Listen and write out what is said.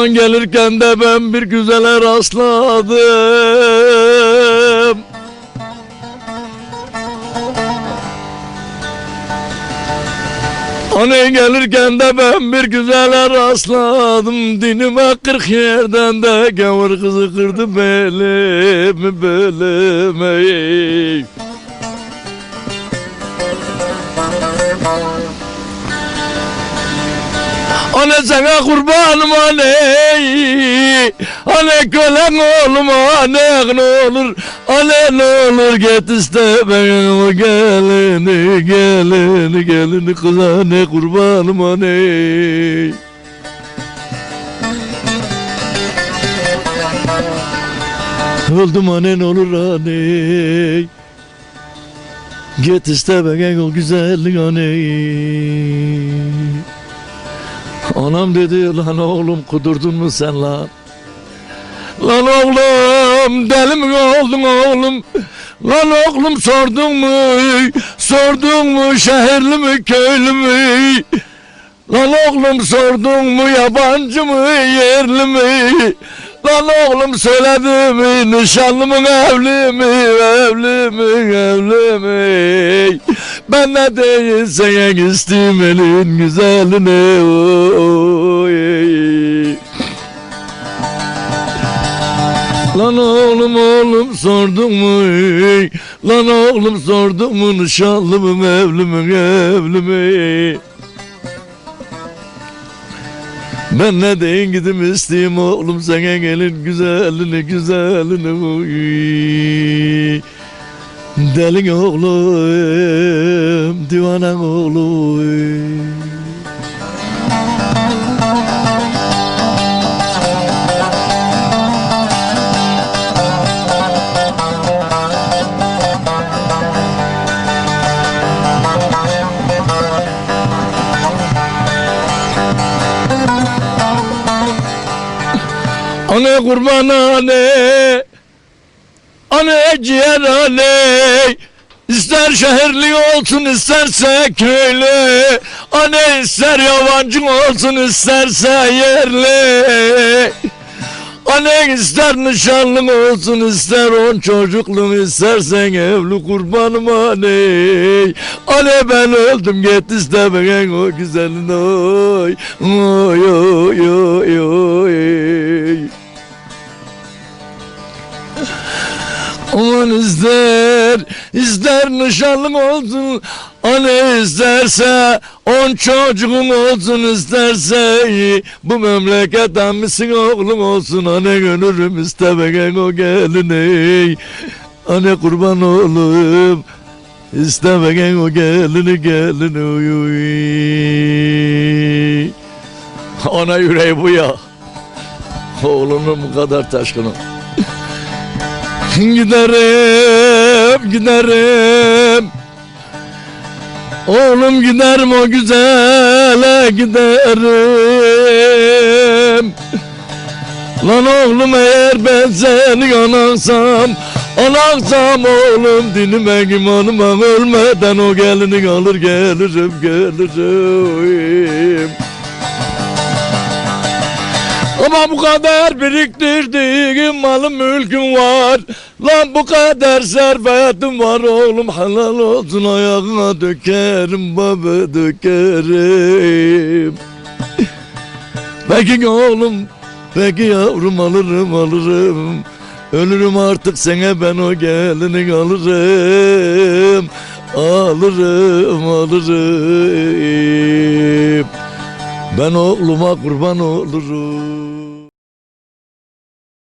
Aman gelirken de ben bir güzele rastladım. Hani gelirken de ben bir güzele rastladım. Dinime kırk yerden de gavur kızı kırdı belimi belimi Anne sana kurbanım anne Anne kölen oğlum anne ne olur. Anne ne olur git iste ben o gelini gelini gelini kız anne kurbanım anne Öldüm anne ne olur anne Git iste ben o güzellik anne Anam dedi lan oğlum kudurdun mu sen lan? Lan oğlum deli mi oldun oğlum? Lan oğlum sordun mu? Sordun mu şehirli mi köylü mü? Lan oğlum sordun mu yabancı mı yerli mi? Lan oğlum söyledi mi nişanlı mı evli mi evli mi evli mi? Ben ne değilsen istim elin güzeline oy. Lan oğlum oğlum sordun mu? Lan oğlum sordun mu nişanlı mı evli mi evli mi? Ben ne deyin gidim isteyeyim oğlum sana gelin güzelini güzelini oy. Delin oğlum divanan oğlum Anne kurban anne Anne ciğer anne İster şehirli olsun isterse köylü. Anne ister yabancı olsun isterse yerli. Anne ister nişanlı olsun ister on çocuklu istersen evli kurbanım anne Anne ben öldüm git iste ben o güzelin oy. Oy oy oy oy Aman ister, ister nişanlım olsun. Anne isterse on çocuğun olsun isterse Bu memleketten misin oğlum olsun? Anne gönlüm istemegen o gelini Anne kurban oğlum istemegen o gelini gelini uy uy. Ana yüreği bu ya. Oğlunun bu kadar taşkını Giderim, giderim. Oğlum giderim o güzele giderim. Lan oğlum eğer ben seni anansam Anansam oğlum dinime imanıma ölmeden o gelini alır gelirim gelirim ama bu kadar biriktirdiğim malım mülküm var Lan bu kadar servetim var oğlum halal olsun ayağına dökerim baba dökerim. Peki oğlum peki yavrum alırım alırım. Ölürüm artık sana ben o gelini alırım. Alırım alırım. Ben oğluma kurban olurum